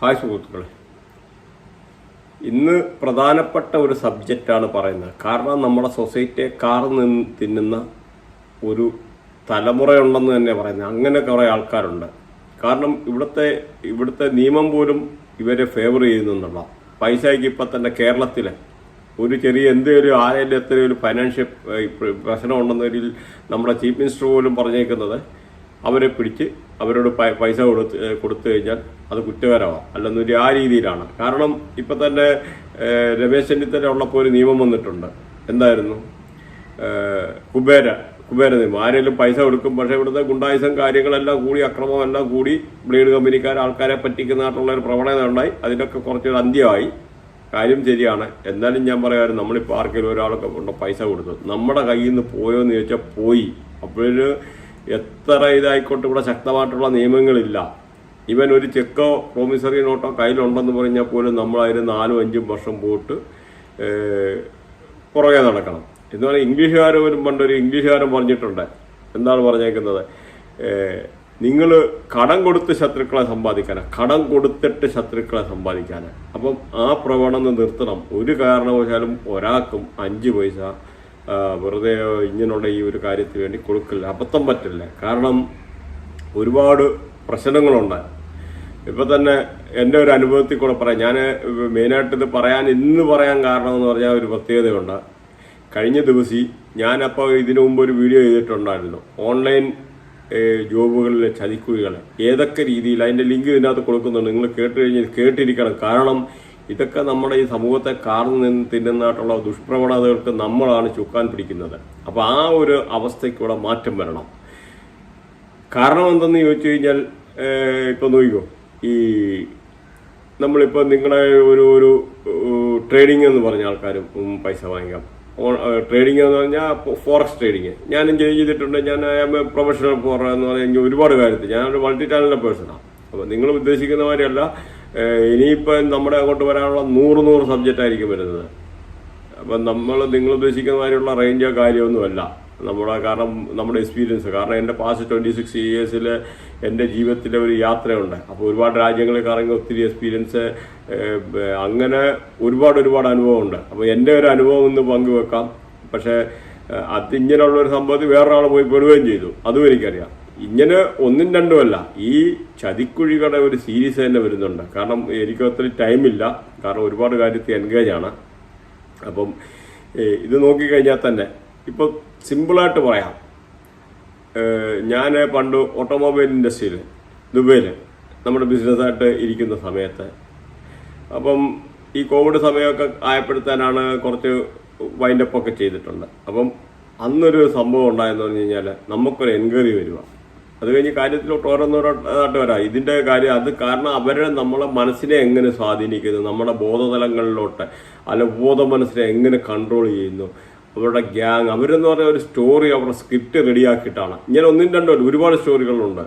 Hi സുഹൃത്തുക്കളെ. ഇന്ന് പ്രധാനപ്പെട്ട ഒരു സബ്ജക്റ്റാണ് പറയുന്നത്. കാരണം നമ്മുടെ സൊസൈറ്റിയെ കാർന്ന് നിന്ന് തിന്നുന്ന ഒരു തലമുറയുണ്ടെന്ന് തന്നെ പറയുന്നത്. അങ്ങനെ കുറേ ആൾക്കാരുണ്ട്. കാരണം ഇവിടുത്തെ ഇവിടുത്തെ നിയമം പോലും ഇവരെ ഫേവർ ചെയ്യുന്നുള്ള പൈസയ്ക്ക് ഇപ്പം തന്നെ കേരളത്തിലെ ഒരു ചെറിയ എന്തെങ്കിലും ആരെങ്കിലും എത്ര ഒരു ഫൈനാൻഷ്യൽ പ്രശ്നം ഉണ്ടെന്നതിൽ നമ്മുടെ ചീഫ് മിനിസ്റ്റർ പോലും പറഞ്ഞേക്കുന്നത് അവരെ പിടിച്ച് അവരോട് പൈസ കൊടുത്ത് കൊടുത്തു കഴിഞ്ഞാൽ അത് കുറ്റകരമാണ് അല്ലെന്നൊരു ആ രീതിയിലാണ്. കാരണം ഇപ്പം തന്നെ രമേശ് ചെന്നിത്തല ഉള്ളപ്പോൾ ഒരു നിയമം വന്നിട്ടുണ്ട്. എന്തായിരുന്നു? കുബേര കുബേര നിയമം. ആരെങ്കിലും പൈസ കൊടുക്കും പക്ഷെ ഇവിടുത്തെ ഗുണ്ടായുസം കാര്യങ്ങളെല്ലാം കൂടി അക്രമം എല്ലാം കൂടി ബ്ലേഡ് കമ്പനിക്കാർ ആൾക്കാരെ പറ്റിക്കുന്നതായിട്ടുള്ള ഒരു പ്രവണത ഉണ്ടായി. അതിനൊക്കെ കുറച്ചൊരു അന്ത്യമായി. കാര്യം ശരിയാണ്. എന്നാലും ഞാൻ പറയാമായിരുന്നു നമ്മളിപ്പോൾ ആർക്കെങ്കിലും ഒരാളൊക്കെ കൊണ്ട് പൈസ കൊടുത്തു നമ്മുടെ കയ്യിൽ നിന്ന് പോയോ എന്ന് ചോദിച്ചാൽ പോയി. അപ്പോഴൊരു എത്ര ഇതായിക്കോട്ടെ ഇവിടെ ശക്തമായിട്ടുള്ള നിയമങ്ങളില്ല. ഇവൻ ഒരു ചെക്കോ പ്രോമിസറി നോട്ടോ കയ്യിലുണ്ടെന്ന് പറഞ്ഞാൽ പോലും നമ്മൾ അതിന് നാലും അഞ്ചും വർഷം പോയിട്ട് പുറകെ നടക്കണം. എന്ന് പറഞ്ഞാൽ ഇംഗ്ലീഷുകാർ പണ്ടൊരു ഇംഗ്ലീഷുകാരൻ പറഞ്ഞിട്ടുണ്ട്. എന്താണ് പറഞ്ഞേക്കുന്നത്? നിങ്ങൾ കടം കൊടുത്ത് ശത്രുക്കളെ സമ്പാദിക്കാനാ. കടം കൊടുത്തിട്ട് ശത്രുക്കളെ സമ്പാദിക്കാനാ. അപ്പം ആ പ്രവണത നിർത്തണം. ഒരു കാരണവശാലും ഒരാൾക്കും അഞ്ച് പൈസ വെറുതെ ഇങ്ങനെയുള്ള ഈ ഒരു കാര്യത്തിന് വേണ്ടി കൊടുക്കില്ല അബദ്ധം പറ്റില്ല കാരണം ഒരുപാട് പ്രശ്നങ്ങളുണ്ട്. ഇപ്പം തന്നെ എന്റെ ഒരു അനുഭവത്തിൽ കൂടെ പറയാം. ഞാൻ മെയിനായിട്ട് ഇത് പറയാൻ ഇന്ന് പറയാൻ കാരണം എന്ന് പറഞ്ഞാൽ ഒരു പ്രത്യേകതയുണ്ട്. കഴിഞ്ഞ ദിവസം ഞാനപ്പോൾ ഇതിനു മുമ്പ് ഒരു വീഡിയോ ചെയ്തിട്ടുണ്ടായിരുന്നു. ഓൺലൈൻ ജോബുകളിലെ ചതിക്കുഴികൾ ഏതൊക്കെ രീതിയിൽ അതിന്റെ ലിങ്ക് ഇതിനകത്ത് കൊടുക്കുന്നുണ്ട്. നിങ്ങൾ കേട്ട് കഴിഞ്ഞ് കേട്ടിരിക്കണം. കാരണം ഇതൊക്കെ നമ്മുടെ ഈ സമൂഹത്തെ കാർന്നു നിന്ന് തിന്നുന്നതായിട്ടുള്ള ദുഷ്പ്രവണതകൾക്ക് നമ്മളാണ് ചുക്കാൻ പിടിക്കുന്നത്. അപ്പോൾ ആ ഒരു അവസ്ഥയ്ക്കൂടെ മാറ്റം വരണം. കാരണം എന്തെന്ന് ചോദിച്ചു കഴിഞ്ഞാൽ ഏഹ്, ഇപ്പൊ നോക്കിക്കോ. ഈ നമ്മളിപ്പോൾ നിങ്ങളുടെ ഒരു ഒരു ട്രേഡിംഗ് എന്ന് പറഞ്ഞ ആൾക്കാരും പൈസ വാങ്ങിക്കാം. ട്രേഡിംഗ് എന്ന് പറഞ്ഞാൽ ഫോറക്സ് ട്രേഡിങ് ഞാനും ചെയ്തിട്ടുണ്ട്. ഞാൻ പ്രൊഫഷണൽ ഫോർ എന്ന് പറഞ്ഞാൽ ഒരുപാട് കാര്യത്തിൽ. ഞാനൊരു മൾട്ടി ടാലന്റ് പേഴ്സണാണ് അപ്പോൾ നിങ്ങൾ ഉദ്ദേശിക്കുന്ന മാതിരിയല്ല ഏഹ്, ഇനിയിപ്പോൾ നമ്മുടെ അങ്ങോട്ട് വരാനുള്ള നൂറ് നൂറ് സബ്ജക്റ്റ് ആയിരിക്കും വരുന്നത്. അപ്പം നമ്മൾ നിങ്ങൾ ഉദ്ദേശിക്കുന്ന മാതിരിയുള്ള റേഞ്ചോ കാര്യമൊന്നുമല്ല നമ്മുടെ കാരണം നമ്മുടെ എക്സ്പീരിയൻസ് കാരണം എന്റെ പാസ്റ്റ് ട്വന്റി സിക്സ് ഇയേഴ്സിൽ എന്റെ ജീവിതത്തിലെ ഒരു യാത്രയുണ്ട്. അപ്പോൾ ഒരുപാട് രാജ്യങ്ങളിൽ കറങ്ങി ഒത്തിരി എക്സ്പീരിയൻസ് അങ്ങനെ ഒരുപാട് ഒരുപാട് അനുഭവമുണ്ട്. അപ്പോൾ എന്റെ ഒരു അനുഭവം ഒന്ന് പങ്കുവെക്കാം. പക്ഷേ അത് ഇങ്ങനെയുള്ള ഒരു സംഭവത്തിൽ വേറൊരാൾ പോയി പെടുകയും ചെയ്തു. അതും എനിക്കറിയാം. ഇങ്ങനെ ഒന്നും രണ്ടും അല്ല ഈ ചതിക്കുഴികളുടെ ഒരു സീരീസ് തന്നെ വരുന്നുണ്ട്. കാരണം എനിക്ക് ഒത്തിരി ടൈമില്ല കാരണം ഒരുപാട് കാര്യത്തിൽ എൻഗേജ് ആണ്. അപ്പം ഇത് നോക്കിക്കഴിഞ്ഞാൽ തന്നെ ഇപ്പോൾ സിമ്പിളായിട്ട് പറയാം. ഞാൻ പണ്ട് ഓട്ടോമൊബൈൽ ഇൻഡസ്ട്രിയിൽ ദുബൈയിൽ നമ്മുടെ ബിസിനസ്സായിട്ട് ഇരിക്കുന്ന സമയത്ത്. അപ്പം ഈ കോവിഡ് സമയമൊക്കെ ആയപ്പെടുത്താനാണ് കുറച്ച് വൈൻഡപ്പൊക്കെ ചെയ്തിട്ടുണ്ട്. അപ്പം അന്നൊരു സംഭവം ഉണ്ടായെന്ന് പറഞ്ഞു കഴിഞ്ഞാൽ നമുക്കൊരു എൻക്വയറി വരിക അത് കഴിഞ്ഞ് കാര്യത്തിലോട്ട് ഓരോന്നോരോട്ടായിട്ട് വരാം. ഇതിന്റെ കാര്യം അത് കാരണം അവരെ നമ്മളെ മനസ്സിനെ എങ്ങനെ സ്വാധീനിക്കുന്നു നമ്മുടെ ബോധതലങ്ങളിലോട്ട് അല്ല ബോധ മനസ്സിനെ എങ്ങനെ കൺട്രോൾ ചെയ്യുന്നു അവരുടെ ഗ്യാങ് അവരെന്ന് പറഞ്ഞ ഒരു സ്റ്റോറി അവരുടെ സ്ക്രിപ്റ്റ് റെഡിയാക്കിയിട്ടാണ്. ഇങ്ങനെ ഒന്നും രണ്ടോ ഒരുപാട് സ്റ്റോറികളുണ്ട്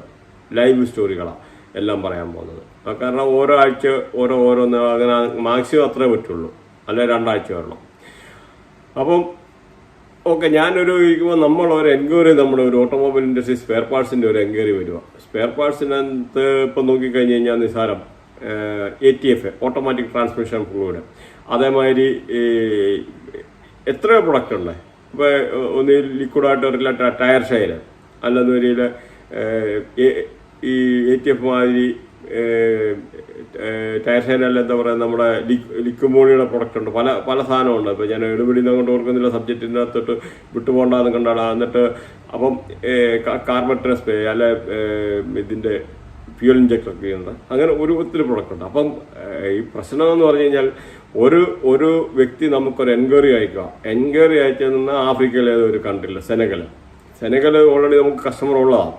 ലൈവ് സ്റ്റോറികളാണ് എല്ലാം പറയാൻ പോകുന്നത്. കാരണം ഓരോ ആഴ്ച ഓരോ ഓരോന്ന് അങ്ങനെ മാക്സിമം അത്രേ പറ്റുള്ളൂ. അല്ലെ രണ്ടാഴ്ച വരണം. അപ്പം ഓക്കെ ഞാനൊരു ഇരിക്കുമ്പോൾ നമ്മൾ ഒരു എൻക്വയറി നമ്മുടെ ഒരു ഓട്ടോമൊബൈൽ ഇൻഡസ്ട്രി സ്പെയർ പാർട്സിന്റെ ഒരു എൻക്വയറി വരിക സ്പെയർ പാർട്സിനകത്ത് ഇപ്പം നോക്കിക്കഴിഞ്ഞ് കഴിഞ്ഞാൽ നിസാരം A T F automatic transmission fluid അതേമാതിരി എത്രയോ പ്രൊഡക്റ്റ് ഉണ്ട്? ഇപ്പോൾ ഒന്ന് ലിക്വിഡായിട്ട് വരില്ല ടയർ ഷെയർ അല്ലെന്ന് വരിയിൽ ഈ എ ടി എഫ് മാതിരി ടയർ ഷെയറല്ല എന്താ പറയുക നമ്മുടെ ലിക്കുമോണിയുടെ പ്രൊഡക്റ്റ് ഉണ്ട്. പല പല സാധനമുണ്ട്. ഇപ്പോൾ ഞാൻ എടുപിടി കൊണ്ട് ഓർക്കുന്നില്ല സബ്ജക്റ്റിന്റെ അകത്തോട്ട് വിട്ടുപോകണ്ടെന്ന് കണ്ടാണ്. എന്നിട്ട് അപ്പം കാർബൺ സ്പ്രേ അല്ലെ ഇതിന്റെ ഫ്യൂൽ ഇഞ്ചക്ടർ ഉണ്ട്. അങ്ങനെ ഒരു ഒത്തിരി പ്രൊഡക്റ്റ് ഉണ്ട്. അപ്പം ഈ പ്രശ്നം എന്ന് പറഞ്ഞു കഴിഞ്ഞാൽ ഒരു ഒരു വ്യക്തി നമുക്കൊരു എൻക്വയറി അയക്കുക. എൻക്വയറി അയച്ചു ആഫ്രിക്കയിലെ ആഫ്രിക്കയിലേതൊരു കൺട്രിയിൽ സെനഗൽ സെനഗൽ ഓൾറെഡി നമുക്ക് കസ്റ്റമർ ഉള്ളതാണ്.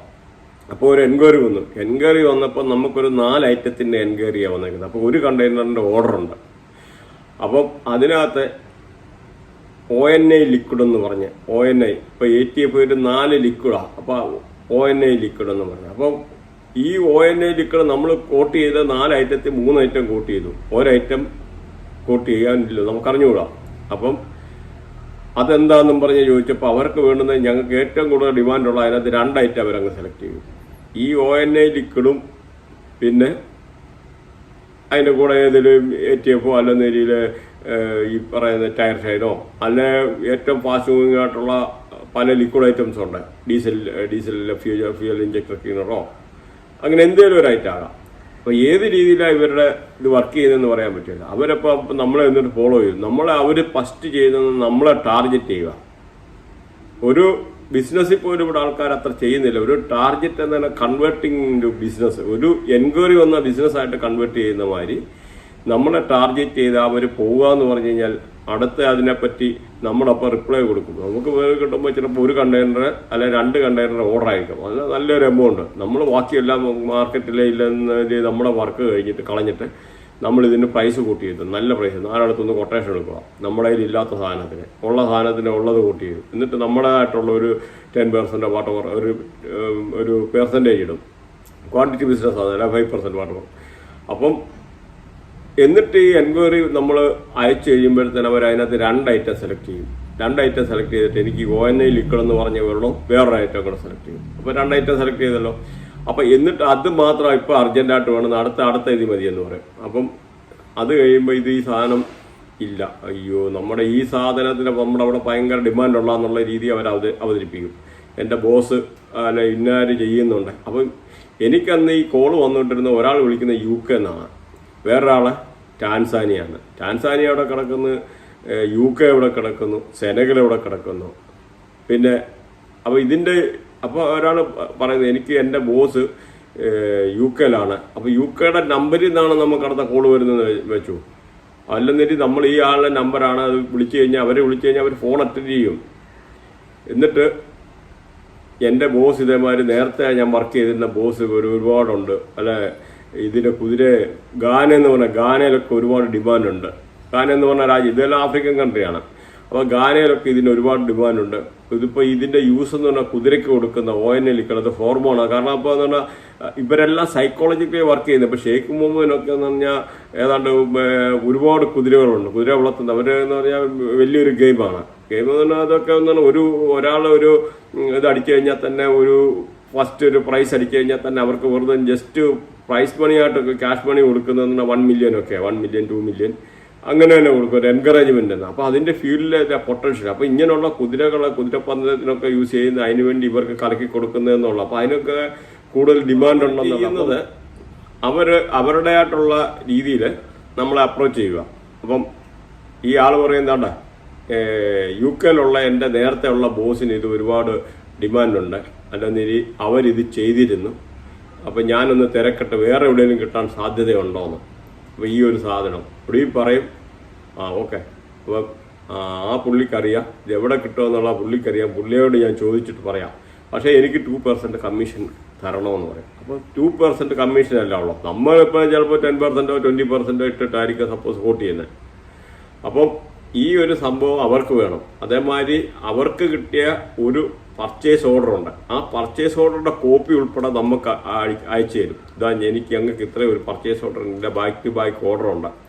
അപ്പോൾ ഒരു എൻക്വയറി വന്നു. എൻക്വയറി വന്നപ്പോൾ നമുക്കൊരു നാല് ഐറ്റത്തിന്റെ എൻക്വയറിയാണ് വന്നേക്കുന്നത്. അപ്പോൾ ഒരു കണ്ടെയ്നറിന്റെ ഓർഡർ ഉണ്ട്. അപ്പം അതിനകത്ത് ഒ എൻ ഐ ലിക്വിഡ് എന്ന് പറഞ്ഞ് ഒ എൻ ഐ ഇപ്പോൾ എ ടി എഫ് ഒരു നാല് ലിക്വിഡാണ് അപ്പോൾ ഒ എൻ ഐ ലിക്വിഡ് എന്ന് പറഞ്ഞു. അപ്പം ഈ ഒ എൻ ഐ ലിക്വിഡ് നമ്മൾ കോട്ട് ചെയ്ത നാല് ഐറ്റത്തിൽ മൂന്ന് ഐറ്റം കോട്ട് ചെയ്തു. ഒരൈറ്റം കോട്ട് ചെയ്യാനില്ല നമുക്ക് അറിഞ്ഞുകൂടാ. അപ്പം അതെന്താണെന്നും പറഞ്ഞ് ചോദിച്ചപ്പോൾ അവർക്ക് വേണ്ടുന്നത് ഞങ്ങൾക്ക് ഏറ്റവും കൂടുതൽ ഡിമാൻഡുള്ള അതിനകത്ത് രണ്ട് ഐറ്റം അവരങ്ങ് സെലക്ട് ചെയ്തു. ഈ ഒ എൻ ഐ ലിക്വിഡും പിന്നെ അതിന്റെ കൂടെ ഏതെങ്കിലും എ ടി എഫോ അല്ലെന്നേരിയിൽ ഈ പറയുന്ന ടയർ ഷൈനോ അല്ലെ ഏറ്റവും ഫാസ്റ്റ് മൂവിങ് ആയിട്ടുള്ള പല ലിക്വിഡ് ഐറ്റംസ് ഉണ്ട്. ഡീസൽ ഡീസലിലെ ഫ്യൂൽ ഫ്യൂൽ ഇഞ്ചക്ടർ ക്ലീനറോ അങ്ങനെ എന്തെങ്കിലും ഒരു ഐറ്റം ആകാം അപ്പോൾ ഏത് രീതിയിലാണ് ഇവരുടെ ഇത് വർക്ക് ചെയ്യുന്നതെന്ന് പറയാൻ പറ്റില്ല. അവരപ്പോൾ നമ്മളെ എന്നിട്ട് ഫോളോ ചെയ്യും. നമ്മളെ അവർ ഫസ്റ്റ് ചെയ്യുന്നത് നമ്മളെ ടാർഗറ്റ് ചെയ്യുക. ഒരു ബിസിനസ്സിൽ പോലും ഇവിടെ ആൾക്കാർ അത്ര ചെയ്യുന്നില്ല. ഒരു ടാർഗറ്റ് എന്നാണ് കൺവേർട്ടിങ് ബിസിനസ്. ഒരു എൻക്വയറി വന്ന ബിസിനസ്സായിട്ട് കൺവേർട്ട് ചെയ്യുന്ന മാതിരി നമ്മളെ ടാർഗറ്റ് ചെയ്ത് അവർ പോവുക എന്ന് പറഞ്ഞു കഴിഞ്ഞാൽ അടുത്ത അതിനെപ്പറ്റി നമ്മളപ്പോൾ റിപ്ലൈ കൊടുക്കും. നമുക്ക് കിട്ടുമ്പോൾ ചിലപ്പോൾ ഒരു കണ്ടെയ്നർ അല്ലെ രണ്ട് കണ്ടെയ്നർ ഓർഡർ ആയിരിക്കും. അത് നല്ലൊരു എമൗണ്ട് നമ്മൾ ബാക്കിയെല്ലാം മാർക്കറ്റിലെ ഇല്ലെന്ന് നമ്മുടെ വർക്ക് കഴിഞ്ഞിട്ട് കളഞ്ഞിട്ട് നമ്മൾ ഇതിന് പ്രൈസ് കൂട്ടി ചെയ്തു നല്ല പ്രൈസ് നാലടുത്തുനിന്ന് കൊട്ടേഷൻ എടുക്കുക. നമ്മുടെ കയ്യിൽ ഇല്ലാത്ത സാധനത്തിന്. ഉള്ള സാധനത്തിന് ഉള്ളത് കൂട്ടി ചെയ്തു എന്നിട്ട് നമ്മുടേതായിട്ടുള്ള ഒരു ടെൻ പെർസെന്റ് വാട്ടർ ഒരു ഒരു പെർസെന്റേജ് ഇടും. ക്വാണ്ടിറ്റി ബിസിനസ് ആണ് ഫൈവ് പെർസെന്റ് വാട്ടർ അപ്പം എന്നിട്ട് ഈ എൻക്വയറി നമ്മൾ അയച്ചു കഴിയുമ്പോഴത്തേന് അവർ അതിനകത്ത് രണ്ട് ഐറ്റം സെലക്ട് ചെയ്യും. രണ്ട് ഐറ്റം സെലക്ട് ചെയ്തിട്ട് എനിക്ക് ഒ എൻ ഐ ലിക്വിഡ് എന്ന് പറഞ്ഞ വെള്ളം വേറൊരു ഐറ്റം കൂടെ സെലക്ട് ചെയ്യും. അപ്പോൾ രണ്ട് ഐറ്റം സെലക്ട് ചെയ്തല്ലോ. അപ്പം എന്നിട്ട് അത് മാത്രം ഇപ്പോൾ അർജന്റായിട്ട് വേണം. അടുത്ത അടുത്ത ഇത് മതി എന്ന് പറയും. അപ്പം അത് കഴിയുമ്പോൾ ഇത് ഈ സാധനം ഇല്ല. അയ്യോ നമ്മുടെ ഈ സാധനത്തിന് നമ്മുടെ അവിടെ ഭയങ്കര ഡിമാൻഡ് ഉള്ള എന്നുള്ള രീതി അവർ അവത അവതരിപ്പിക്കും. എന്റെ ബോസ് അല്ല ഇന്നാര് ചെയ്യുന്നുണ്ട്. അപ്പം എനിക്കന്ന് ഈ കോൾ വന്നുകൊണ്ടിരുന്ന ഒരാൾ വിളിക്കുന്ന യു കെ എന്നാണ് വേറൊരാളെ ടാൻസാനിയാണ്. ടാൻസാനിയ അവിടെ കിടക്കുന്നു യു കെ ഇവിടെ കിടക്കുന്നു സെനഗൽ ഇവിടെ കിടക്കുന്നു. പിന്നെ അപ്പോൾ ഇതിന്റെ അപ്പോൾ ഒരാൾ പറയുന്നത് എനിക്ക് എന്റെ ബോസ് യു കെയിലാണ് അപ്പോൾ യു കെയുടെ നമ്പറിൽ നിന്നാണ് നമുക്ക് അടുത്ത കോൾ വരുന്നത് വെച്ചു. അല്ലെന്നിട്ട് നമ്മൾ ഈ ആളുടെ നമ്പറാണ് അത് വിളിച്ചു കഴിഞ്ഞാൽ അവരെ വിളിച്ചു കഴിഞ്ഞാൽ അവർ ഫോൺ അറ്റൻഡ് ചെയ്യും. എന്നിട്ട് എന്റെ ബോസ് ഇതേമാതിരി നേരത്തെ ഞാൻ വർക്ക് ചെയ്തിരുന്ന ബോസ് ഒരു ഒരുപാടുണ്ട്. അല്ല ഇതിന്റെ കുതിര ഗാന എന്ന് പറഞ്ഞാൽ ഗാനയിലൊക്കെ ഒരുപാട് ഡിമാൻഡ് ഉണ്ട് ഗാന എന്ന് പറഞ്ഞാൽ രാജ്യം ഇതെല്ലാം ആഫ്രിക്കൻ കൺട്രിയാണ്. അപ്പോൾ ഗാനയിലൊക്കെ ഇതിന് ഒരുപാട് ഡിമാൻഡ് ഉണ്ട്. ഇതിപ്പോൾ ഇതിന്റെ യൂസ് എന്ന് പറഞ്ഞാൽ കുതിരയ്ക്ക് കൊടുക്കുന്ന ഒ എൻ എൽ ഇക്കണത് ഹോർമോണാണ് കാരണം അപ്പോൾ എന്ന് പറഞ്ഞാൽ ഇവരെല്ലാം സൈക്കോളജിക്കലി വർക്ക് ചെയ്യുന്നത്. ഇപ്പോൾ ഷെയ്ഖ് മുഹമ്മദിനൊക്കെ എന്ന് പറഞ്ഞാൽ ഏതാണ്ട് ഒരുപാട് കുതിരകളുണ്ട്. കുതിര വളർത്തുന്നത് അവർ എന്ന് പറഞ്ഞാൽ വലിയൊരു ഗെയിമാണ് ഗെയിം എന്ന് പറഞ്ഞാൽ അതൊക്കെ എന്ന് പറഞ്ഞാൽ ഒരു ഒരാൾ ഒരു ഇത് അടിച്ചു കഴിഞ്ഞാൽ തന്നെ ഒരു ഫസ്റ്റ് ഒരു പ്രൈസ് അടിച്ചു കഴിഞ്ഞാൽ തന്നെ അവർക്ക് വെറുതെ ജസ്റ്റ് പ്രൈസ് മണി ആയിട്ട് ക്യാഷ് മണി കൊടുക്കുന്നത് വൺ മില്യൺ ഒക്കെ വൺ മില്യൺ ടു മില്യൺ അങ്ങനെ തന്നെ കൊടുക്കും ഒരു എൻകറേജ്മെന്റ് എന്ന്. അപ്പോൾ അതിന്റെ ഫീൽഡിലെ പൊട്ടൻഷ്യൽ അപ്പോൾ ഇങ്ങനെയുള്ള കുതിരകളെ കുതിരപ്പന്തത്തിനൊക്കെ യൂസ് ചെയ്യുന്ന അതിന് വേണ്ടി ഇവർക്ക് കലക്കി കൊടുക്കുന്നതെന്നുള്ള അപ്പോൾ അതിനൊക്കെ കൂടുതൽ ഡിമാൻഡ് ഉണ്ടെന്നുള്ളത് അവർ അവർ അവരുടേതായിട്ടുള്ള രീതിയിൽ നമ്മളെ അപ്രോച്ച് ചെയ്യുക. അപ്പം ഈ ആൾ പറയുന്നതാണ്ട യു കെയിലുള്ള എന്റെ നേരത്തെ ഉള്ള ബോസിന് ഇത് ഒരുപാട് ഡിമാൻഡുണ്ട് അല്ലെന്നിരി അവരിത് ചെയ്തിരുന്നു. അപ്പം ഞാനൊന്ന് തിരക്കട്ടെ വേറെ എവിടെയെങ്കിലും കിട്ടാൻ സാധ്യതയുണ്ടോന്ന്. അപ്പോൾ ഈ ഒരു സാധനം. ഇവിടെ പറയും ആ ഓക്കെ. അപ്പം ആ പുള്ളിക്കറിയാം ഇത് എവിടെ കിട്ടുമെന്നുള്ള പുള്ളിക്കറിയാം പുള്ളിയോട് ഞാൻ ചോദിച്ചിട്ട് പറയാം. പക്ഷേ എനിക്ക് ടു പെർസെന്റ് കമ്മീഷൻ തരണമെന്ന് പറയും. അപ്പോൾ ടു പെർസെന്റ് കമ്മീഷൻ അല്ല ഉള്ളൂ നമ്മളിപ്പോൾ ചിലപ്പോൾ ടെൻ പെർസെന്റോ ട്വന്റി പെർസെന്റോ ഇട്ടിട്ടായിരിക്കും സപ്പോസ് വോട്ട് ചെയ്യുന്നത്. അപ്പം ഈ ഒരു സംഭവം അവർക്ക് വേണം. അതേമാതിരി അവർക്ക് കിട്ടിയ ഒരു പർച്ചേസ് ഓർഡർ ഉണ്ട്. ആ പർച്ചേസ് ഓർഡറുടെ കോപ്പി ഉൾപ്പെടെ നമുക്ക് അയ- അയച്ചു തരും. ഇതാ എനിക്ക് ഞങ്ങൾക്ക് ഇത്രയും ഒരു പർച്ചേസ് ഓർഡർ എന്റെ ബാക്ക് ടു ബാക്ക് ഓർഡർ ഉണ്ട്.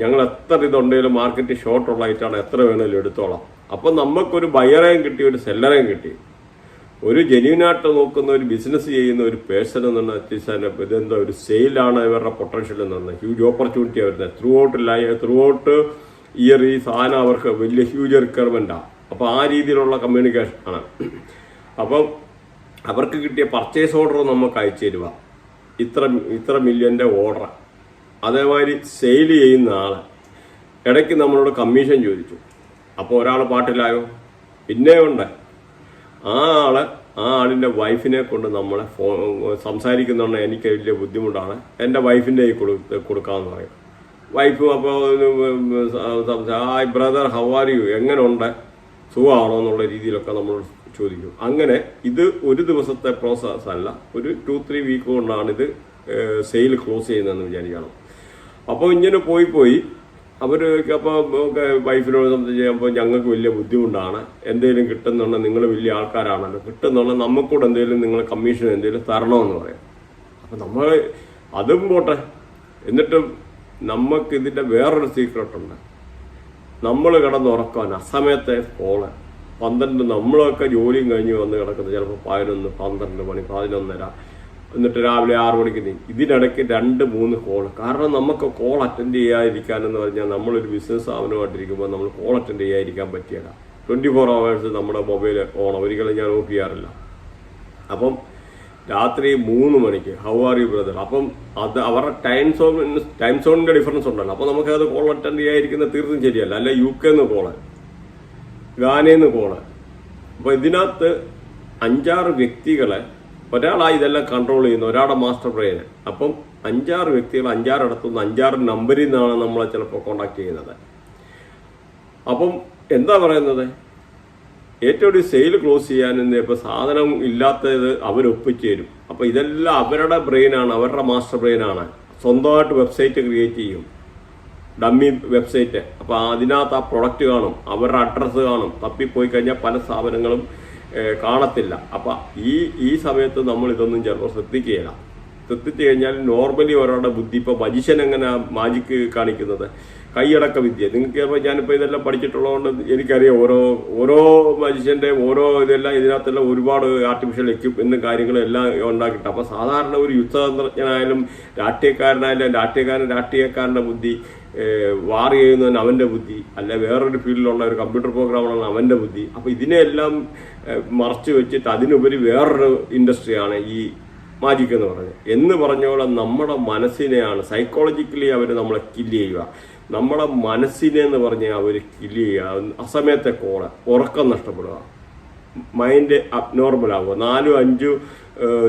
ഞങ്ങൾ എത്ര ഇതുണ്ടെങ്കിലും മാർക്കറ്റ് ഷോർട്ട് ആയിട്ടാണ് എത്ര വേണമെങ്കിലും എടുത്തോളാം. അപ്പം നമുക്കൊരു ബയറേയും കിട്ടി ഒരു സെല്ലറേയും കിട്ടി. ഒരു ജെന്യൂനായിട്ട് നോക്കുന്ന ഒരു ബിസിനസ് ചെയ്യുന്ന ഒരു പേഴ്സൺ എന്നുള്ള അത്യാവശ്യം ഇതെന്താ ഒരു സെയിലാണ് ഇവരുടെ പൊട്ടൻഷ്യൽ എന്ന് ഹ്യൂജ് ഓപ്പർച്യൂണിറ്റി വരുന്നത് ത്രൂ ഔട്ട് ലൈ ത്രൂ ഔട്ട് ഇയർ ഈ സാധനം അവർക്ക് വലിയ ഹ്യൂജ് റിക്വയർമെന്റാണ് അപ്പോൾ ആ രീതിയിലുള്ള കമ്മ്യൂണിക്കേഷൻ ആണ്. അപ്പം അവർക്ക് കിട്ടിയ പർച്ചേസ് ഓർഡർ നമുക്ക് അയച്ചു തരുക ഇത്ര ഇത്ര മില്യന്റെ ഓർഡർ അതേമാതിരി സെയിൽ ചെയ്യുന്ന ആളെ ഇടയ്ക്ക് നമ്മളോട് കമ്മീഷൻ ചോദിച്ചു. അപ്പോൾ ഒരാൾ പാട്ടിലായോ? പിന്നെ ഉണ്ട്. ആ ആൾ ആ ആളിന്റെ വൈഫിനെ കൊണ്ട് നമ്മളെ ഫോ സംസാരിക്കുന്നുണ്ട് എനിക്ക് വലിയ ബുദ്ധിമുട്ടാണ്. എന്റെ വൈഫിന്റെ കൈ കൊടു കൊടുക്കാമെന്ന് പറയും. വൈഫും അപ്പോൾ hi brother how are you എങ്ങനെയുണ്ട് സുഖമാണോ എന്നുള്ള രീതിയിലൊക്കെ നമ്മൾ ചോദിക്കും. അങ്ങനെ ഇത് ഒരു ദിവസത്തെ പ്രോസസ് അല്ല. ഒരു ടു ത്രീ വീക്ക് കൊണ്ടാണ് ഇത് സെയിൽ ക്ലോസ് ചെയ്യുന്നതെന്ന് വിചാരിക്കണം. അപ്പോൾ ഇങ്ങനെ പോയി പോയി അവർ അപ്പോൾ വൈഫിനോട് സംബന്ധിച്ച് ഞങ്ങൾക്ക് വലിയ ബുദ്ധിമുട്ടാണ്. എന്തെങ്കിലും കിട്ടുന്നുണ്ടെങ്കിൽ നിങ്ങൾ വലിയ ആൾക്കാരാണല്ലോ. കിട്ടുന്നുണ്ടെങ്കിൽ നമുക്കൂടെ എന്തെങ്കിലും നിങ്ങൾ കമ്മീഷൻ എന്തെങ്കിലും തരണമെന്ന് പറയാം. അപ്പം നമ്മൾ അതും പോട്ടെ. എന്നിട്ടും നമുക്ക് ഇതിന്റെ വേറൊരു സീക്രട്ട് ഉണ്ട്. നമ്മൾ കിടന്നുറക്കാൻ അസമയത്തെ ഫോൾ പന്ത്രണ്ട് നമ്മളൊക്കെ ജോലിയും കഴിഞ്ഞ് വന്ന് കിടക്കുന്നത് ചിലപ്പോൾ പതിനൊന്ന് പന്ത്രണ്ട് മണി പതിനൊന്നര. എന്നിട്ട് രാവിലെ ആറു മണിക്ക് നീ. ഇതിനിടയ്ക്ക് രണ്ട് മൂന്ന് കോൾ കാരണം നമുക്ക് കോൾ അറ്റൻഡ് ചെയ്യാതിരിക്കാനെന്ന് പറഞ്ഞാൽ നമ്മളൊരു ബിസിനസ് സ്ഥാപനമായിട്ടിരിക്കുമ്പോൾ നമ്മൾ കോൾ അറ്റൻഡ് ചെയ്യാതിരിക്കാൻ പറ്റിയല്ല ട്വന്റി ഫോർ അവേഴ്സ് നമ്മുടെ മൊബൈൽ ഓൺ ഒരിക്കലും ഞാൻ ഓഫ് ചെയ്യാറില്ല. അപ്പം രാത്രി മൂന്ന് മണിക്ക് ഹൗ ആർ യു ബ്രദർ അപ്പം അത് അവരുടെ ടൈം സോൺ ടൈം സോണിന്റെ ഡിഫറൻസ് ഉണ്ടല്ലോ. അപ്പോൾ നമുക്ക് അത് കോൾ അറ്റൻഡ് ചെയ്യാതിരിക്കുന്നത് തീർത്തും ശരിയല്ല. അല്ല യു കെ കെന്ന് കോൾ ഗാനേന്ന് കോൾ അപ്പോൾ ഇതിനകത്ത് അഞ്ചാറ് വ്യക്തികളെ ഒരാളാ ഇതെല്ലാം കൺട്രോൾ ചെയ്യുന്ന ഒരാളുടെ മാസ്റ്റർ ബ്രെയിൻ അപ്പം അഞ്ചാറ് വ്യക്തികൾ അഞ്ചാറിടത്തുനിന്ന് അഞ്ചാറ് നമ്പറിൽ നിന്നാണ് നമ്മളെ ചിലപ്പോൾ കോണ്ടാക്ട് ചെയ്യുന്നത്. അപ്പം എന്താ പറയുന്നത്? ഏറ്റവും ഒരു സെയിൽ ക്ലോസ് ചെയ്യാൻ ഇപ്പോൾ സാധനം ഇല്ലാത്തത് അവരൊപ്പിച്ചു തരും. അപ്പോൾ ഇതെല്ലാം അവരുടെ ബ്രെയിനാണ് അവരുടെ മാസ്റ്റർ ബ്രെയിനാണ് സ്വന്തമായിട്ട് വെബ്സൈറ്റ് ക്രിയേറ്റ് ചെയ്യും. ഡമ്മി വെബ്സൈറ്റ് അപ്പോൾ അതിനകത്ത് ആ പ്രൊഡക്റ്റ് കാണും അവരുടെ അഡ്രസ്സ് കാണും. തപ്പിപ്പോയി കഴിഞ്ഞാൽ പല സ്ഥാപനങ്ങളും കാണത്തില്ല. അപ്പം ഈ ഈ സമയത്ത് നമ്മൾ ഇതൊന്നും ചിലപ്പോൾ ശ്രദ്ധിക്കുകയില്ല. ശ്രദ്ധിച്ചു കഴിഞ്ഞാൽ നോർമലി ഒരാളുടെ ബുദ്ധി ഇപ്പോൾ മജിഷൻ എങ്ങനെ മാജിക്ക് കാണിക്കുന്നത്? കൈയടക്ക വിദ്യ. നിങ്ങൾക്ക് ചിലപ്പോൾ ഞാനിപ്പോൾ ഇതെല്ലാം പഠിച്ചിട്ടുള്ളതുകൊണ്ട് എനിക്കറിയാം ഓരോ ഓരോ മനുഷ്യന്റെ ഓരോ ഇതെല്ലാം ഇതിനകത്തെല്ലാം ഒരുപാട് ആർട്ടിഫിഷ്യൽ എക്യുപ്മെന്റ് കാര്യങ്ങളും എല്ലാം ഉണ്ടാക്കിയിട്ട് അപ്പോൾ സാധാരണ ഒരു യുദ്ധതന്ത്രജ്ഞനായാലും രാഷ്ട്രീയക്കാരനായാലും രാഷ്ട്രീയക്കാരൻ രാഷ്ട്രീയക്കാരന്റെ ബുദ്ധി വാർ ചെയ്യുന്നവൻ അവന്റെ ബുദ്ധി അല്ലെ വേറൊരു ഫീൽഡിലുള്ള ഒരു കമ്പ്യൂട്ടർ പ്രോഗ്രാമാണ് അവന്റെ ബുദ്ധി. അപ്പോൾ ഇതിനെയെല്ലാം മറച്ച് വെച്ചിട്ട് അതിനുപരി വേറൊരു ഇൻഡസ്ട്രിയാണ് ഈ മാജിക് എന്ന് പറഞ്ഞത്. എന്ന് പറഞ്ഞോളം നമ്മുടെ മനസ്സിനെയാണ് സൈക്കോളജിക്കലി അവർ നമ്മളെ കില്ല് ചെയ്യുക. നമ്മുടെ മനസ്സിനെ എന്ന് പറഞ്ഞാൽ അവർ കില്ല് ചെയ്യുക. അസമയത്തെ കോൾ ഉറക്കം നഷ്ടപ്പെടുക. മൈൻഡ് അബ്നോർമൽ ആവുക. നാലും അഞ്ചും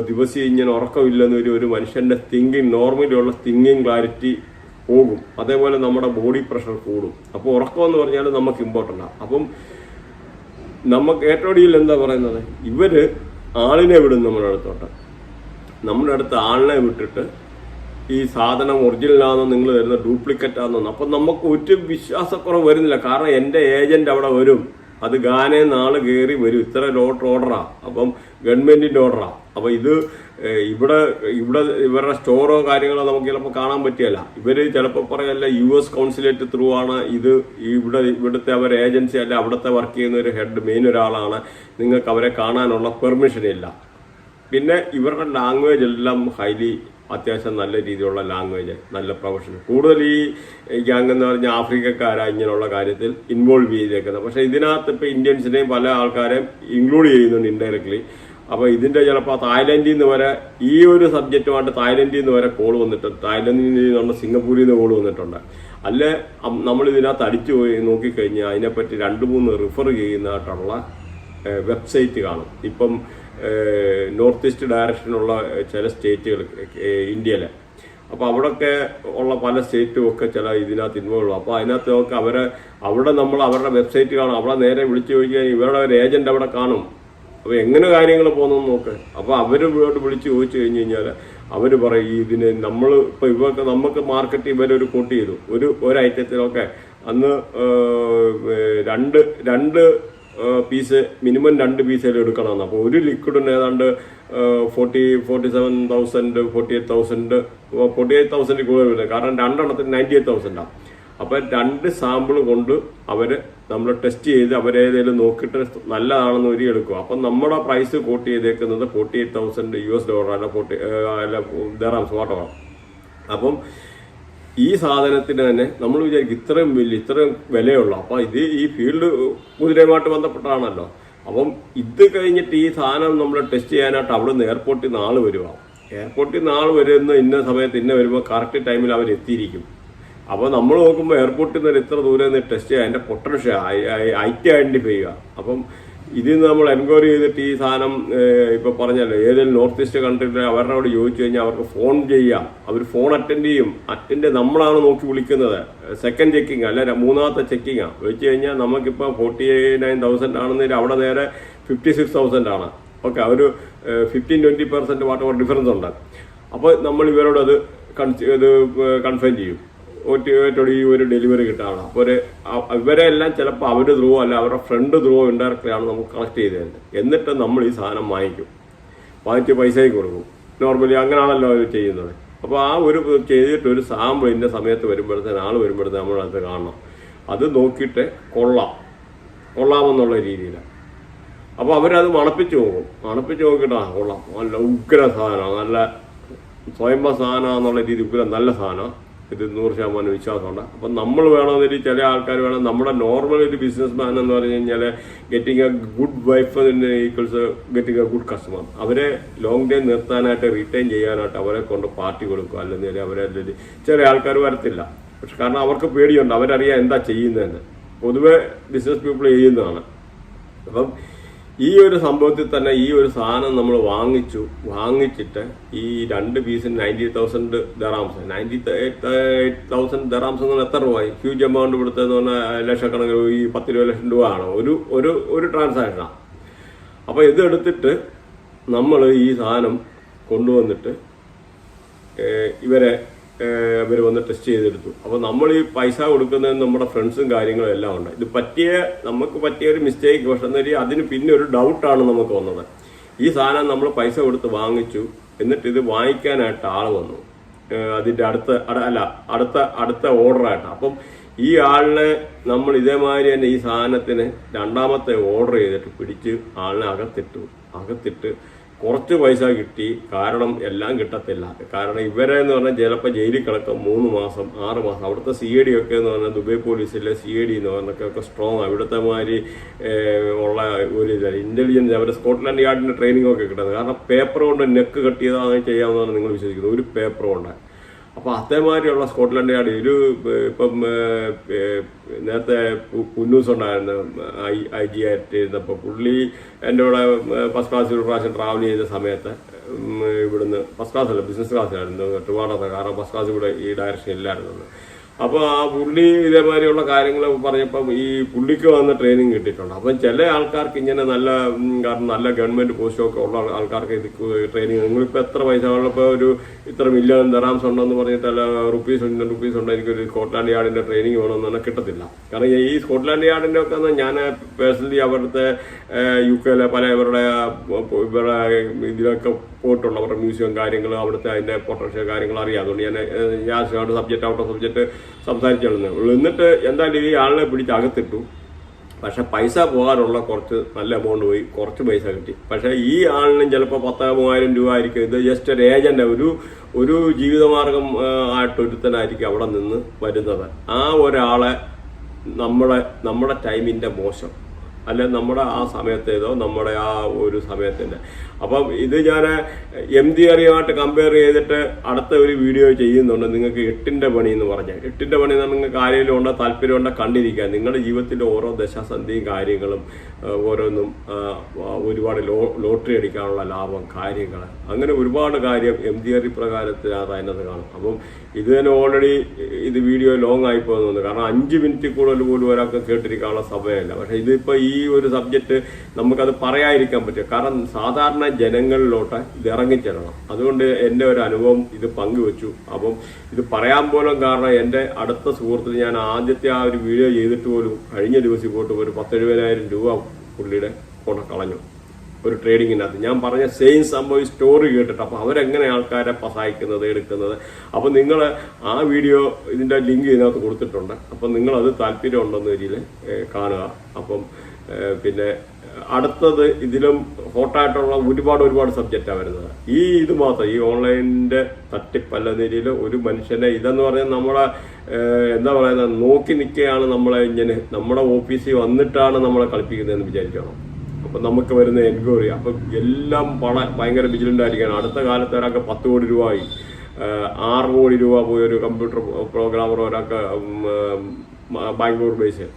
ദിവസം ഇങ്ങനെ ഉറക്കമില്ലെന്ന് ഒരു മനുഷ്യന്റെ തിങ്കിങ് നോർമലി ഉള്ള തിങ്കിങ് ക്ലാരിറ്റി പോകും. അതേപോലെ നമ്മുടെ ബോഡി പ്രഷർ കൂടും. അപ്പോൾ ഉറക്കം എന്ന് പറഞ്ഞാൽ നമുക്ക് ഇമ്പോർട്ടന്റ് ആണ് അപ്പം നമുക്ക് ഏറ്റവും എന്താ പറയുന്നത്? ഇവർ ആളിനെ വിടും നമ്മുടെ അടുത്തോട്ട്. നമ്മുടെ അടുത്ത് ആളിനെ വിട്ടിട്ട് ഈ സാധനം ഒറിജിനൽ ആണെന്നോ നിങ്ങൾ വരുന്ന ഡ്യൂപ്ലിക്കറ്റ് ആണെന്നോ അപ്പം നമുക്ക് ഒരു വിശ്വാസക്കുറവ് വരുന്നില്ല. കാരണം എന്റെ ഏജന്റ് അവിടെ വരും. അത് ഗാനേന്ന് ആൾ കയറി വരും. ഇത്ര ലോട്ട് ഓർഡറാണ് അപ്പം ഗവൺമെന്റിന്റെ ഓർഡറാണ് അപ്പം ഇത് ഇവിടെ ഇവിടെ ഇവരുടെ സ്റ്റോറോ കാര്യങ്ങളോ നമുക്ക് ചിലപ്പോൾ കാണാൻ പറ്റിയല്ല. ഇവർ ചിലപ്പോൾ പറയല്ല യു എസ് കൗൺസിലേറ്റ് ത്രൂ ആണ്. ഇത് ഇവിടെ ഇവിടുത്തെ അവർ ഏജൻസി അല്ല അവിടുത്തെ വർക്ക് ചെയ്യുന്ന ഒരു ഹെഡ് മെയിൻ ഒരാളാണ്. നിങ്ങൾക്ക് അവരെ കാണാനുള്ള പെർമിഷൻ ഇല്ല. പിന്നെ ഇവരുടെ ലാംഗ്വേജ് എല്ലാം ഹൈലി അത്യാവശ്യം നല്ല രീതിയിലുള്ള ലാംഗ്വേജ് നല്ല പ്രൊഫഷൻ കൂടുതൽ ഈ ഗ്യാങ് എന്ന് പറഞ്ഞാൽ ആഫ്രിക്കക്കാരാ ഇങ്ങനെയുള്ള കാര്യത്തിൽ ഇൻവോൾവ് ചെയ്തേക്കുന്നത്. പക്ഷേ ഇതിനകത്ത് ഇപ്പോൾ ഇന്ത്യൻസിനെയും പല ആൾക്കാരെയും ഇൻക്ലൂഡ് ചെയ്യുന്നുണ്ട് ഇൻഡയറക്ട്ലി അപ്പോൾ ഇതിന്റെ ചിലപ്പോൾ തായ്ലൻഡിൽ നിന്ന് വരെ ഈ ഒരു സബ്ജക്റ്റുമായിട്ട് തായ്ലൻഡിൽ നിന്ന് വരെ കോൾ വന്നിട്ടുണ്ട് തായ്ലൻഡിൽ നിന്നുള്ള സിംഗപ്പൂരിൽ നിന്ന് കോൾ വന്നിട്ടുണ്ട്. അല്ലെ നമ്മൾ ഇതിനകത്ത് അടിച്ചു പോയി നോക്കിക്കഴിഞ്ഞാൽ അതിനെപ്പറ്റി രണ്ട് മൂന്ന് റിഫർ ചെയ്യുന്നതായിട്ടുള്ള വെബ്സൈറ്റ് കാണും. ഇപ്പം നോർത്ത് ഈസ്റ്റ് ഡയറക്ഷനുള്ള ചില സ്റ്റേറ്റുകൾ ഇന്ത്യയിലെ. അപ്പോൾ അവിടെയൊക്കെ ഉള്ള പല സ്റ്റേറ്റും ഒക്കെ ചില ഇതിനകത്ത് ഇൻവോൾവ് അപ്പോൾ അതിനകത്ത് നോക്കി അവരെ അവിടെ നമ്മൾ അവരുടെ വെബ്സൈറ്റ് കാണും. അവിടെ നേരെ വിളിച്ചു ചോദിക്കാൻ ഇവരുടെ ഒരു ഏജന്റ് അവിടെ കാണും. അപ്പോൾ എങ്ങനെ കാര്യങ്ങൾ പോകുന്നു നോക്ക്. അപ്പോൾ അവർ ഇവരോട് വിളിച്ച് ചോദിച്ചു കഴിഞ്ഞ് കഴിഞ്ഞാൽ അവർ പറയും ഇതിന് നമ്മൾ ഇപ്പോൾ ഇവർക്ക് നമുക്ക് മാർക്കറ്റ് ഇവരൊരു കൂട്ടി ചെയ്തു. ഒരു ഒരു ഐറ്റത്തിലൊക്കെ അന്ന് രണ്ട് രണ്ട് പീസ് മിനിമം രണ്ട് പീസേലും എടുക്കണമെന്ന്. അപ്പോൾ ഒരു ലിക്വിഡിന് ഏതാണ്ട് forty forty seven thousand forty eight thousand forty eight thousand കൂടുതൽ കാരണം രണ്ടെണ്ണത്തിന് നയന്റി എയ്റ്റ് തൗസൻഡാണ് അപ്പോൾ രണ്ട് സാമ്പിൾ കൊണ്ട് അവർ നമ്മൾ ടെസ്റ്റ് ചെയ്ത് അവരേതെങ്കിലും നോക്കിയിട്ട് നല്ലതാണെന്ന് ഒരു എടുക്കും അപ്പം നമ്മുടെ പ്രൈസ് കോട്ട് ചെയ്തേക്കുന്നത് forty eight thousand U S dollar അല്ല ഫോർട്ടി അല്ല ദറാംസ് വാട്ടർ അപ്പം ഈ സാധനത്തിന് തന്നെ നമ്മൾ വിചാരിക്കും ഇത്രയും വലിയ ഇത്രയും വിലയുള്ള അപ്പോൾ ഇത് ഈ ഫീൽഡ് കുതിരയുമായിട്ട് ബന്ധപ്പെട്ടാണല്ലോ. അപ്പം ഇത് കഴിഞ്ഞിട്ട് ഈ സാധനം നമ്മൾ ടെസ്റ്റ് ചെയ്യാനായിട്ട് അവിടെ നിന്ന് എയർപോർട്ടിൽ നിന്ന് ആൾ വരുവാ. എയർപോർട്ടിൽ നിന്ന് ആൾ വരുന്ന ഇന്ന സമയത്ത് ഇന്ന വരുമ്പോൾ കറക്റ്റ് ടൈമിൽ അവർ എത്തിയിരിക്കും അപ്പോൾ നമ്മൾ നോക്കുമ്പോൾ എയർപോർട്ടിൽ നിന്ന് ഇത്ര ദൂരെ നിന്ന് ടെസ്റ്റ് ചെയ്യുക അതിന്റെ പൊട്ടൻഷ്യൽ ഐറ്റി ഐഡന്റിഫൈ ചെയ്യുക. അപ്പം ഇതിൽ നിന്ന് നമ്മൾ എൻക്വയറി ചെയ്തിട്ട് ഈ സാധനം ഇപ്പോൾ പറഞ്ഞല്ലോ ഏതെങ്കിലും നോർത്ത് ഈസ്റ്റ് കൺട്രിയിലെ അവരോട് ചോദിച്ചു കഴിഞ്ഞാൽ അവർക്ക് ഫോൺ ചെയ്യാം. അവർ ഫോൺ അറ്റൻഡ് ചെയ്യും. അറ്റൻഡ് നമ്മളാണ് നോക്കി വിളിക്കുന്നത്. സെക്കൻഡ് ചെക്കിങ് അല്ല മൂന്നാമത്തെ ചെക്കിങ്ങാണ് വെച്ച് കഴിഞ്ഞാൽ നമുക്കിപ്പോൾ ഫോർട്ടി നയൻ തൗസൻഡ് ആണെന്നതിൽ അവിടെ നേരെ ഫിഫ്റ്റി സിക്സ് തൗസൻഡ് ആണ്. ഓക്കെ ഒരു fifteen twenty percent VAT difference ഉണ്ട്. അപ്പോൾ നമ്മൾ ഇവരോട് അത് കൺസ് ഇത് കൺഫേം ചെയ്യും. ഒറ്റയോട് ഒരു ഡെലിവറി കിട്ടാണ് അപ്പോൾ ഒരു അ- ഇവരെ എല്ലാം ചിലപ്പോൾ അവർ ത്രൂ അല്ല അവരുടെ ഫ്രണ്ട് ത്രൂ ഇൻഡയറക്റ്റ്ലി ആണ് നമുക്ക് കളക്ട് ചെയ്ത് തരുന്നത് എന്നിട്ട് നമ്മൾ ഈ സാധനം വാങ്ങിക്കും. വാങ്ങിച്ച് പൈസയ്ക്ക് കൊടുക്കും. നോർമലി അങ്ങനെയാണല്ലോ അവർ ചെയ്യുന്നത്. അപ്പോൾ ആ ഒരു ചെയ്തിട്ട് ഒരു സാമ്പിൾ ഇന്ന സമയത്ത് വരുമ്പോഴത്തേന് ആൾ വരുമ്പോഴത്തേന് നമ്മളത് കാണണം. അത് നോക്കിയിട്ട് കൊള്ളാം. കൊള്ളാമെന്നുള്ള രീതിയിലാണ്. അപ്പോൾ അവരത് മണപ്പിച്ച് നോക്കും. മണപ്പിച്ച് നോക്കിയിട്ട് കൊള്ളാം. നല്ല ഉഗ്ര സാധനമാണ്. നല്ല സ്വയംഭ സാധനമാണെന്നുള്ള രീതി ഉഗ്ര നല്ല സാധനം ഇത് നൂറ് ശതമാനം വിശ്വാസമുണ്ട്. അപ്പം നമ്മൾ വേണമെന്നൊരു ചില ആൾക്കാർ വേണം. നമ്മുടെ നോർമൽ ഒരു ബിസിനസ് മാൻ എന്ന് പറഞ്ഞു കഴിഞ്ഞാൽ getting a good wife equals getting a good customer അവരെ ലോങ് ടൈം നിർത്താനായിട്ട് റിട്ടേൺ ചെയ്യാനായിട്ട് അവരെ കൊണ്ട് പാർട്ടി കൊടുക്കുക. അല്ലെങ്കിൽ അവരെ ചില ആൾക്കാർ വരത്തില്ല. പക്ഷെ കാരണം അവർക്ക് പേടിയുണ്ട്. അവരറിയാം എന്താ ചെയ്യുന്നതെന്ന്. പൊതുവെ ബിസിനസ് പീപ്പിൾ ചെയ്യുന്നതാണ്. അപ്പം ഈ ഒരു സംഭവത്തിൽ തന്നെ ഈ ഒരു സാധനം നമ്മൾ വാങ്ങിച്ചു വാങ്ങിച്ചിട്ട് ഈ രണ്ട് പീസിന് ninety thousand dirhams ninety eight thousand dirhams എന്ന് പറഞ്ഞാൽ എത്ര രൂപയായി? ഹ്യൂജ് എമൗണ്ട് കൊടുത്തതെന്ന് പറഞ്ഞാൽ ലക്ഷക്കണക്കിന് ഈ പത്ത് ഇരുപത് ലക്ഷം രൂപ ആണ്. ഒരു ഒരു ഒരു ട്രാൻസാക്ഷനാണ് അപ്പോൾ ഇത് എടുത്തിട്ട് നമ്മൾ ഈ സാധനം കൊണ്ടുവന്നിട്ട് ഇവരെ ഇവർ വന്ന് ടെസ്റ്റ് ചെയ്തെടുത്തു. അപ്പോൾ നമ്മൾ ഈ പൈസ കൊടുക്കുന്നതിന് നമ്മുടെ ഫ്രണ്ട്സും കാര്യങ്ങളും എല്ലാം ഉണ്ട്. ഇത് പറ്റിയ നമുക്ക് പറ്റിയ ഒരു മിസ്റ്റേക്ക് പക്ഷെ എന്നൊരു അതിന് പിന്നെ ഒരു ഡൗട്ടാണ് നമുക്ക് വന്നത്. ഈ സാധനം നമ്മൾ പൈസ കൊടുത്ത് വാങ്ങിച്ചു എന്നിട്ട് ഇത് വാങ്ങിക്കാനായിട്ട് ആൾ വന്നു. അതിന്റെ അടുത്ത അട- അല്ല അടുത്ത അടുത്ത ഓർഡറായിട്ട് അപ്പം ഈ ആളിനെ നമ്മൾ ഇതേമാതിരി തന്നെ ഈ സാധനത്തിന് രണ്ടാമത്തെ ഓർഡർ ചെയ്തിട്ട് പിടിച്ച് ആളിനെ അകത്തിട്ടു. അകത്തിട്ട് കുറച്ച് പൈസ കിട്ടി കാരണം എല്ലാം കിട്ടത്തില്ല. കാരണം ഇവരെ എന്ന് പറഞ്ഞാൽ ചിലപ്പോൾ ജയിലിൽ കിടക്കും മൂന്ന് മാസം ആറ് മാസം. അവിടുത്തെ സി എ ഡി ഒക്കെ എന്ന് പറഞ്ഞാൽ ദുബൈ പോലീസിലെ സി എ ഡി എന്ന് പറഞ്ഞൊക്കെ ഒക്കെ സ്ട്രോങ് ഇവിടുത്തെ മാതിരി ഉള്ള ഒരു ഇന്റലിജൻസ് അവരുടെ സ്കോട്ട്ലാൻഡ് യാർഡിന്റെ ട്രെയിനിങ് ഒക്കെ കിട്ടുന്നത്. കാരണം പേപ്പർ കൊണ്ട് നെക്ക് കട്ട് ചെയ്താണ് ചെയ്യാമെന്നാണ് നിങ്ങൾ വിശ്വസിക്കുന്നത്. ഒരു പേപ്പർ കൊണ്ട്. അപ്പോൾ അതേമാതിരിയുള്ള സ്കോട്ട്ലൻഡ് യാർഡ് ഒരു ഇപ്പം നേരത്തെ കുന്നൂസ് ഉണ്ടായിരുന്നു ഐ ഐ ജി ആയിട്ട് ഇരുന്നപ്പോൾ പുള്ളി എന്റെ കൂടെ ഫസ്റ്റ് ക്ലാസ്സിൽ ഒരു പ്രാവശ്യം ട്രാവൽ ചെയ്ത സമയത്ത് ഇവിടുന്ന് ഫസ്റ്റ് ക്ലാസ് അല്ല ബിസിനസ് ക്ലാസ്സിലായിരുന്നു ട്രിവാണ്ടത്തെ കാരണം ഫസ്റ്റ് ക്ലാസ് ഇവിടെ ഈ ഡയറക്ഷൻ ഇല്ലായിരുന്നു അപ്പോൾ ആ പുള്ളി ഇതേമാതിരിയുള്ള കാര്യങ്ങൾ പറഞ്ഞപ്പം ഈ പുള്ളിക്ക് വന്ന് ട്രെയിനിങ് കിട്ടിയിട്ടുണ്ട്. അപ്പം ചില ആൾക്കാർക്ക് ഇങ്ങനെ നല്ല കാരണം നല്ല ഗവൺമെന്റ് പോസ്റ്റൊക്കെ ഉള്ള ആൾ- ആൾക്കാർക്ക് ഇത് ട്രെയിനിങ് നിങ്ങളിപ്പോൾ എത്ര പൈസ ഉള്ളപ്പോൾ ഒരു ഇത്ര മില്യൺ ദറാംസ് ഉണ്ടെന്ന് പറഞ്ഞിട്ട് അല്ല റുപ്പീസ് ഉണ്ട് റുപ്പീസ് ഉണ്ട് എനിക്കൊരു സ്കോട്ട്ലാൻഡ് യാർഡിന്റെ ട്രെയിനിങ് വേണമെന്ന് തന്നെ കിട്ടത്തില്ല. കാരണം ഈ സ്കോട്ട്ലാൻഡ് യാർഡിന്റെ ഒക്കെ ഞാൻ പേഴ്സണലി അവിടുത്തെ യു കെയിലെ പല ഇവരുടെ ഇവരുടെ ഇതിലൊക്കെ പോയിട്ടുള്ളവരുടെ മ്യൂസിയം കാര്യങ്ങൾ അവിടുത്തെ അതിന്റെ പൊട്ടൻഷ്യൽ കാര്യങ്ങൾ അറിയാം. അതുകൊണ്ട് ഞാൻ ഞാൻ സബ്ജക്റ്റ് ഔട്ട് ഓഫ് സബ്ജക്റ്റ് സംസാരിച്ചുള്ളൂ എന്നിട്ട് എന്തായാലും ഈ ആളിനെ പിടിച്ച് അകത്തിട്ടു. പക്ഷെ പൈസ പോകാനുള്ള കുറച്ച് നല്ല എമൗണ്ട് പോയി കുറച്ച് പൈസ കിട്ടി. പക്ഷേ ഈ ആളിനും ചിലപ്പോൾ പത്ത് മൂവായിരം രൂപ ആയിരിക്കും. ഇത് ജസ്റ്റ് ഒരു ഏജന്റ് ഒരു ഒരു ജീവിതമാർഗം ആയിട്ട് ഒരുത്തനായിരിക്കും അവിടെ നിന്ന് വരുന്നത്. ആ ഒരാളെ നമ്മുടെ നമ്മുടെ ടൈമിന്റെ മോശം. അല്ലെ നമ്മുടെ ആ സമയത്തേതോ നമ്മുടെ ആ ഒരു സമയത്തിന്റെ. അപ്പം ഇത് ഞാൻ എം ഡി അറിയുമായിട്ട് കമ്പയർ ചെയ്തിട്ട് അടുത്ത ഒരു വീഡിയോ ചെയ്യുന്നുണ്ട്. നിങ്ങൾക്ക് എട്ടിന്റെ പണി എന്ന് പറഞ്ഞാൽ എട്ടിന്റെ പണി നിങ്ങൾക്ക് ആരെങ്കിലും ഉണ്ടോ താല്പര്യമുണ്ടോ കണ്ടിരിക്കുക നിങ്ങളുടെ ജീവിതത്തിലെ ഓരോ ദശാസന്ധിയും കാര്യങ്ങളും ഓരോന്നും ഒരുപാട് ലോ ലോട്ടറി അടിക്കാനുള്ള ലാഭം കാര്യങ്ങൾ. അങ്ങനെ ഒരുപാട് കാര്യം എം ഡി ആർ പ്രകാരത്തിനകത്ത് അതിനകത്ത് കാണും. അപ്പം ഇത് തന്നെ ഓൾറെഡി ഇത് വീഡിയോ ലോങ് ആയി പോകുന്നുണ്ട് കാരണം അഞ്ച് മിനിറ്റ് കൂടുതൽ പോലും ഒരാൾക്ക് കേട്ടിരിക്കാനുള്ള സമയമല്ല. പക്ഷെ ഇതിപ്പോ ഈ ഒരു സബ്ജക്റ്റ് നമുക്കത് പറയാതിരിക്കാൻ പറ്റും കാരണം സാധാരണ ജനങ്ങളിലോട്ട് ഇത് ഇറങ്ങിച്ചെല്ലണം. അതുകൊണ്ട് എന്റെ ഒരു അനുഭവം ഇത് പങ്കുവെച്ചു. അപ്പം ഇത് പറയാൻ പോലും കാരണം എന്റെ അടുത്ത സുഹൃത്തിന് ഞാൻ ആദ്യത്തെ ആ ഒരു വീഡിയോ ചെയ്തിട്ട് പോലും കഴിഞ്ഞ ദിവസം പോയിട്ട് ഒരു പത്തെഴുപതിനായിരം രൂപ പുള്ളിയുടെ കൊണ്ട് കളഞ്ഞു. ഒരു ട്രേഡിങ്ങിനകത്ത് ഞാൻ പറഞ്ഞ സെയിം സംഭവം സ്റ്റോറി കേട്ടിട്ട് അപ്പോൾ അവരെങ്ങനെ ആൾക്കാരെ സഹായിക്കുന്നത് എടുക്കുന്നത്? അപ്പോൾ നിങ്ങൾ ആ വീഡിയോ ഇതിന്റെ ലിങ്ക് ഇതിനകത്ത് കൊടുത്തിട്ടുണ്ട്. അപ്പം നിങ്ങളത് അത് താല്പര്യം ഉണ്ടെന്ന രീതിയിൽ കാണുക. അപ്പം പിന്നെ അടുത്തത് ഇതിലും ഹോട്ടായിട്ടുള്ള ഒരുപാട് ഒരുപാട് സബ്ജക്റ്റാണ് വരുന്നത്. ഈ ഇത് മാത്രം ഈ ഓൺലൈനിന്റെ തട്ടിപ്പല്ല രീതിയിൽ ഒരു മനുഷ്യനെ ഇതെന്ന് പറഞ്ഞാൽ നമ്മളെ എന്താ പറയുന്നത് നോക്കി നിൽക്കുകയാണ് നമ്മളെ ഇങ്ങനെ നമ്മുടെ ഓഫീസിൽ വന്നിട്ടാണ് നമ്മളെ കളിപ്പിക്കുന്നതെന്ന് വിചാരിക്കണം അപ്പൊ നമുക്ക് വരുന്ന എൻക്വയറി. അപ്പൊ എല്ലാം പണ ഭയങ്കര വിജിലന്റ് ആയിരിക്കണം. അടുത്ത കാലത്ത് ഒരാൾക്ക് പത്ത് കോടി രൂപയായി. ആറ് കോടി രൂപ പോയി ഒരു കമ്പ്യൂട്ടർ പ്രോഗ്രാമർ ഒരാൾക്ക് ബാംഗ്ലൂർ ബേസ്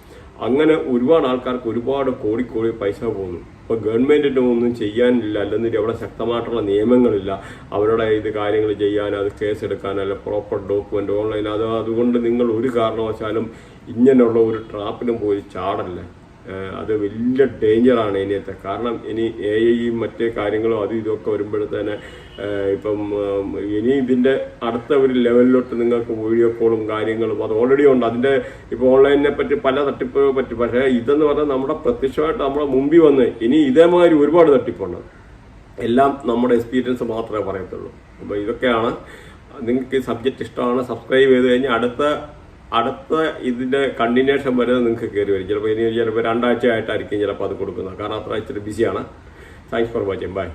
അങ്ങനെ ഒരുപാട് ആൾക്കാർക്ക് ഒരുപാട് കോടി കോടി പൈസ പോകുന്നു. ഇപ്പൊ ഗവൺമെന്റിന്റെ ഒന്നും ചെയ്യാനില്ല. അല്ലെന്നിട്ട് അവിടെ ശക്തമായിട്ടുള്ള നിയമങ്ങളില്ല. അവരുടെ ഇത് കാര്യങ്ങൾ ചെയ്യാൻ അത് കേസ് എടുക്കാൻ അല്ല പ്രോപ്പർ ഡോക്യുമെന്റ് ഓൺലൈൻ അത് അതുകൊണ്ട് നിങ്ങൾ ഒരു കാരണവശാലും ഇങ്ങനെയുള്ള ഒരു ട്രാപ്പിലും പോയി ചാടല്ല? അത് വലിയ ഡേഞ്ചറാണ് ഇനിയത്തെ കാരണം ഇനി എ ഐയും മറ്റേ കാര്യങ്ങളും അതും ഇതൊക്കെ വരുമ്പോഴത്തേന് ഇപ്പം ഇനി ഇതിന്റെ അടുത്ത ഒരു ലെവലിലോട്ട് നിങ്ങൾക്ക് വീഡിയോ കോളും കാര്യങ്ങളും അത് ഓൾറെഡി ഉണ്ട്. അതിന്റെ ഇപ്പോൾ ഓൺലൈനിനെ പറ്റി പല തട്ടിപ്പ് പറ്റി. പക്ഷേ ഇതെന്ന് പറഞ്ഞാൽ നമ്മുടെ പ്രത്യക്ഷമായിട്ട് നമ്മുടെ മുമ്പിൽ വന്ന് ഇനി ഇതേമാതിരി ഒരുപാട് തട്ടിപ്പുണ്ട്. എല്ലാം നമ്മുടെ എക്സ്പീരിയൻസ് മാത്രമേ പറയത്തുള്ളൂ. അപ്പോൾ ഇതൊക്കെയാണ്. നിങ്ങൾക്ക് ഈ സബ്ജക്റ്റ് ഇഷ്ടമാണ് സബ്സ്ക്രൈബ് ചെയ്ത് കഴിഞ്ഞാൽ അടുത്ത അടുത്ത ഇതിന്റെ കണ്ടിന്യൂഷൻ വരെ നിങ്ങൾക്ക് കയറി വരും. ചിലപ്പോൾ ഇനി ചിലപ്പോൾ രണ്ടാഴ്ച ആയിട്ടായിരിക്കും ചിലപ്പോൾ അത് കൊടുക്കുന്നത്. കാരണം അത്ര ഇച്ചിരി ബിസിയാണ് താങ്ക്സ് ഫോർ വാച്ചിങ് ബൈ